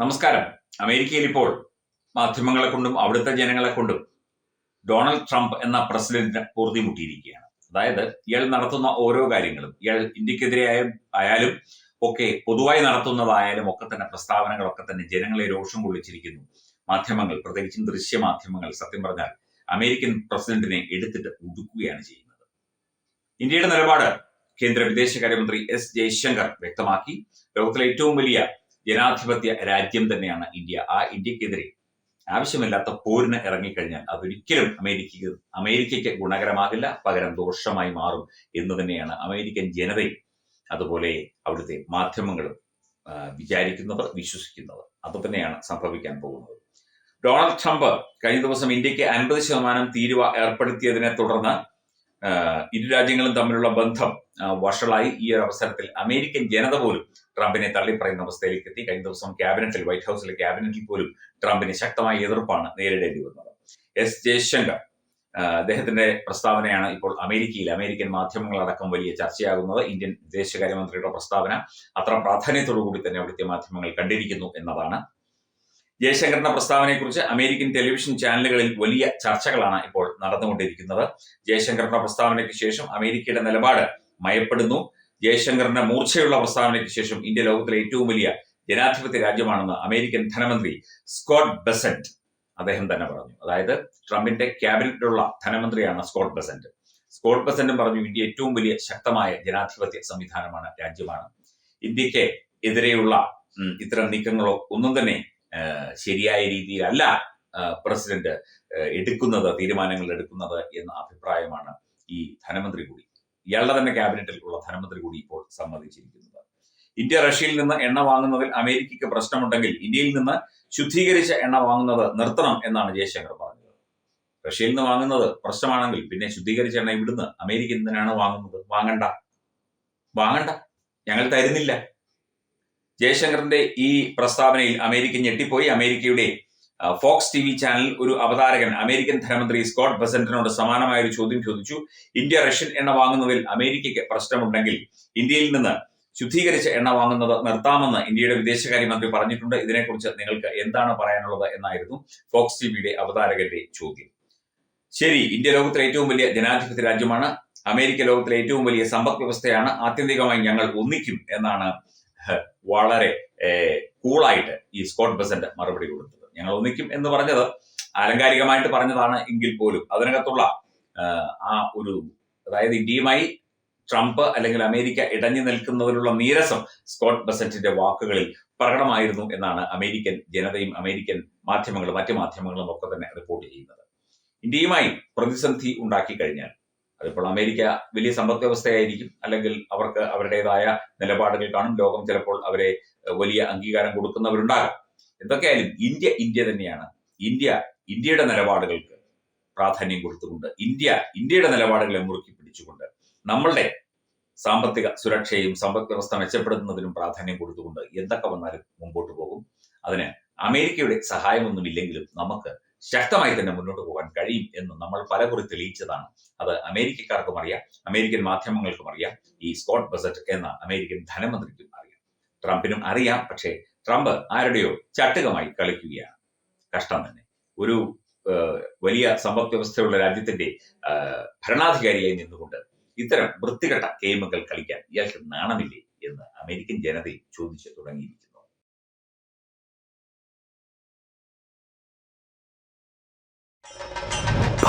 നമസ്കാരം. അമേരിക്കയിൽ ഇപ്പോൾ മാധ്യമങ്ങളെ കൊണ്ടും അവിടുത്തെ ജനങ്ങളെ കൊണ്ടും ഡൊണാൾഡ് ട്രംപ് എന്ന പ്രസിഡന്റിന് പൂർത്തിമുട്ടിയിരിക്കുകയാണ് അതായത് ഇയാൾ നടത്തുന്ന ഓരോ കാര്യങ്ങളും ഇയാൾ ഇന്ത്യക്കെതിരെ ആയാലും ഒക്കെ പൊതുവായി നടത്തുന്നതായാലും ഒക്കെ തന്നെ പ്രസ്താവനകളൊക്കെ തന്നെ ജനങ്ങളെ രോഷം കൊള്ളിച്ചിരിക്കുന്നു. മാധ്യമങ്ങൾ പ്രത്യേകിച്ചും ദൃശ്യമാധ്യമങ്ങൾ സത്യം പറഞ്ഞാൽ അമേരിക്കൻ പ്രസിഡന്റിനെ എടുത്തിട്ട് ഉടുക്കുകയാണ് ചെയ്യുന്നത്. ഇന്ത്യയുടെ നിലപാട് കേന്ദ്ര വിദേശകാര്യമന്ത്രി എസ് ജയശങ്കർ വ്യക്തമാക്കി. ലോകത്തിലെ ഏറ്റവും വലിയ ജനാധിപത്യ രാജ്യം തന്നെയാണ് ഇന്ത്യ. ആ ഇന്ത്യക്കെതിരെ ആവശ്യമില്ലാത്ത പോരിന് ഇറങ്ങിക്കഴിഞ്ഞാൽ അതൊരിക്കലും അമേരിക്കയ്ക്ക് അമേരിക്കയ്ക്ക് ഗുണകരമാകില്ല പകരം ദോഷമായി മാറും എന്ന് തന്നെയാണ് അമേരിക്കൻ ജനതയും അതുപോലെ അവിടുത്തെ മാധ്യമങ്ങളും വിചാരിക്കുന്നവർ വിശ്വസിക്കുന്നത്. അത് തന്നെയാണ് സംഭവിക്കാൻ പോകുന്നത്. ഡൊണാൾഡ് ട്രംപ് കഴിഞ്ഞ ദിവസം ഇന്ത്യയ്ക്ക് അൻപത് ശതമാനം തീരുവ ഏർപ്പെടുത്തിയതിനെ തുടർന്ന് ഇരു രാജ്യങ്ങളും തമ്മിലുള്ള ബന്ധം വഷളായി ഈ ഒരു അവസരത്തിൽ അമേരിക്കൻ ജനത പോലും ട്രംപിനെ തള്ളിപ്പറയുന്ന അവസ്ഥയിലേക്ക് എത്തി കഴിഞ്ഞ ദിവസം ക്യാബിനറ്റിൽ വൈറ്റ് ഹൗസിലെ ക്യാബിനറ്റിൽ പോലും ട്രംപിന് ശക്തമായ എതിർപ്പാണ് നേരിടേണ്ടി വന്നത്. എസ് ജയശങ്കർ അദ്ദേഹത്തിന്റെ പ്രസ്താവനയാണ് ഇപ്പോൾ അമേരിക്കയിൽ അമേരിക്കൻ മാധ്യമങ്ങളടക്കം വലിയ ചർച്ചയാകുന്നത്. ഇന്ത്യൻ വിദേശകാര്യമന്ത്രിയുടെ പ്രസ്താവന അത്ര പ്രാധാന്യത്തോടു കൂടി തന്നെ അവിടുത്തെ മാധ്യമങ്ങൾ കണ്ടിരിക്കുന്നു എന്നതാണ് ജയശങ്കറിന്റെ പ്രസ്താവനയെക്കുറിച്ച് അമേരിക്കൻ ടെലിവിഷൻ ചാനലുകളിൽ വലിയ ചർച്ചകളാണ് ഇപ്പോൾ നടന്നുകൊണ്ടിരിക്കുന്നത്. ജയശങ്കറിന്റെ പ്രസ്താവനയ്ക്ക് ശേഷം അമേരിക്കയുടെ നിലപാട് മയപ്പെടുന്നു. ജയശങ്കറിന്റെ മൂർച്ചയുള്ള പ്രസ്താവനയ്ക്ക് ശേഷം ഇന്ത്യ ലോകത്തിലെ ഏറ്റവും വലിയ ജനാധിപത്യ രാജ്യമാണെന്ന് അമേരിക്കൻ ധനമന്ത്രി സ്കോട്ട് ബെസന്റ് അദ്ദേഹം തന്നെ പറഞ്ഞു. അതായത് ട്രംപിന്റെ ക്യാബിനറ്റിലുള്ള ധനമന്ത്രിയാണ് സ്കോട്ട് ബെസന്റ്. സ്കോട്ട് ബെസന്റും പറഞ്ഞു ഇന്ത്യ ഏറ്റവും വലിയ ശക്തമായ ജനാധിപത്യ സംവിധാനമാണ് രാജ്യമാണ്. ഇന്ത്യയ്ക്ക് എതിരെയുള്ള ഇത്തരം നീക്കങ്ങളോ ഒന്നും തന്നെ ശരിയായ രീതിയിലല്ല പ്രസിഡന്റ് എടുക്കുന്നത് തീരുമാനങ്ങൾ എടുക്കുന്നത് എന്ന അഭിപ്രായമാണ് ഈ ധനമന്ത്രി കൂടി. ഇയാളുടെ തന്നെ ക്യാബിനറ്റിൽ ഉള്ള ധനമന്ത്രി കൂടി ഇപ്പോൾ സമ്മതിച്ചിരിക്കുന്നത്. ഇന്ത്യ റഷ്യയിൽ നിന്ന് എണ്ണ വാങ്ങുന്നതിൽ അമേരിക്കയ്ക്ക് പ്രശ്നമുണ്ടെങ്കിൽ ഇന്ത്യയിൽ നിന്ന് ശുദ്ധീകരിച്ച എണ്ണ വാങ്ങുന്നത് നിർത്തണം എന്നാണ് ജയശങ്കർ പറഞ്ഞത്. റഷ്യയിൽ നിന്ന് വാങ്ങുന്നത് പ്രശ്നമാണെങ്കിൽ പിന്നെ ശുദ്ധീകരിച്ച എണ്ണ ഇവിടുന്ന് അമേരിക്ക എന്തിനാണ് വാങ്ങുന്നത്. വാങ്ങണ്ട. വാങ്ങണ്ട. ഞങ്ങൾ തരുന്നില്ല. ജയശങ്കറിന്റെ ഈ പ്രസ്താവനയിൽ അമേരിക്ക ഞെട്ടിപ്പോയി. അമേരിക്കയുടെ ഫോക്സ് ടി വി ചാനൽ ഒരു അവതാരകൻ അമേരിക്കൻ ധനമന്ത്രി സ്കോട്ട് ബസന്റിനോട് സമാനമായ ഒരു ചോദ്യം ചോദിച്ചു. ഇന്ത്യ റഷ്യൻ എണ്ണ വാങ്ങുന്നതിൽ അമേരിക്കയ്ക്ക് പ്രശ്നമുണ്ടെങ്കിൽ ഇന്ത്യയിൽ നിന്ന് ശുദ്ധീകരിച്ച എണ്ണ വാങ്ങുന്നത് നിർത്താമെന്ന് ഇന്ത്യയുടെ വിദേശകാര്യമന്ത്രി പറഞ്ഞിട്ടുണ്ട്. ഇതിനെക്കുറിച്ച് നിങ്ങൾക്ക് എന്താണ് പറയാനുള്ളത് എന്നായിരുന്നു ഫോക്സ് ടിവിയുടെ അവതാരകന്റെ ചോദ്യം. ശരി ഇന്ത്യ ലോകത്തിലെ ഏറ്റവും വലിയ ജനാധിപത്യ രാജ്യമാണ്. അമേരിക്ക ലോകത്തിലെ ഏറ്റവും വലിയ സമ്പദ് വ്യവസ്ഥയാണ്. ആത്യന്തികമായി ഞങ്ങൾ ഒന്നിക്കും എന്നാണ് വളരെ കൂളായിട്ട് ഈ സ്കോട്ട് ബസന്റ് മറുപടി കൊടുത്തത്. ഞങ്ങൾ ഒന്നിക്കും എന്ന് പറഞ്ഞത് ആലങ്കാരികമായിട്ട് പറഞ്ഞതാണ് എങ്കിൽ പോലും അതിനകത്തുള്ള ആ ഒരു അതായത് ഇന്ത്യയുമായി ട്രംപ് അല്ലെങ്കിൽ അമേരിക്ക ഇടഞ്ഞു നിൽക്കുന്നതിലുള്ള നീരസം സ്കോട്ട് ബസന്റിന്റെ വാക്കുകളിൽ പ്രകടമായിരുന്നു എന്നാണ് അമേരിക്കൻ ജനതയും അമേരിക്കൻ മാധ്യമങ്ങളും മറ്റു മാധ്യമങ്ങളും ഒക്കെ തന്നെ റിപ്പോർട്ട് ചെയ്യുന്നത്. ഇന്ത്യയുമായി പ്രതിസന്ധി ഉണ്ടാക്കി കഴിഞ്ഞാൽ അതിപ്പോൾ അമേരിക്ക വലിയ സമ്പദ് വ്യവസ്ഥയായിരിക്കും. അല്ലെങ്കിൽ അവർക്ക് അവരുടേതായ നിലപാടുകൾ കാണും. ലോകം ചിലപ്പോൾ അവരെ വലിയ അംഗീകാരം കൊടുക്കുന്നവരുണ്ടാകും. എന്തൊക്കെയായാലും ഇന്ത്യ ഇന്ത്യ തന്നെയാണ്. ഇന്ത്യ ഇന്ത്യയുടെ നിലപാടുകൾക്ക് പ്രാധാന്യം കൊടുത്തുകൊണ്ട് ഇന്ത്യ ഇന്ത്യയുടെ നിലപാടുകളെ മുറുക്കി പിടിച്ചുകൊണ്ട് നമ്മളുടെ സാമ്പത്തിക സുരക്ഷയും സമ്പദ് വ്യവസ്ഥ മെച്ചപ്പെടുത്തുന്നതിനും പ്രാധാന്യം കൊടുത്തുകൊണ്ട് എന്തൊക്കെ വന്നാലും മുമ്പോട്ട് പോകും. അതിന് അമേരിക്കയുടെ സഹായമൊന്നുമില്ലെങ്കിലും നമുക്ക് ശക്തമായി തന്നെ മുന്നോട്ട് പോകാൻ കഴിയും എന്ന് നമ്മൾ പലകുറി തെളിയിച്ചതാണ്. അത് അമേരിക്കക്കാർക്കും അറിയാം അമേരിക്കൻ മാധ്യമങ്ങൾക്കും അറിയാം ഈ സ്കോട്ട് ബസറ്റ് എന്ന അമേരിക്കൻ ധനമന്ത്രിക്കും അറിയാം. ട്രംപിനും അറിയാം പക്ഷേ ട്രംപ് ആരുടെയോ ചട്ടുകമായി കളിക്കുകയാണ്. കഷ്ടം തന്നെ. ഒരു വലിയ സമ്പദ് വ്യവസ്ഥയുള്ള രാജ്യത്തിന്റെ ഭരണാധികാരിയായി നിന്നുകൊണ്ട് ഇത്തരം വൃത്തികെട്ട ഗെയിമുകൾ കളിക്കാൻ ഇയാൾക്ക് നാണമില്ലേ എന്ന് അമേരിക്കൻ ജനതയും ചോദിച്ചു തുടങ്ങിയിരിക്കുന്നു.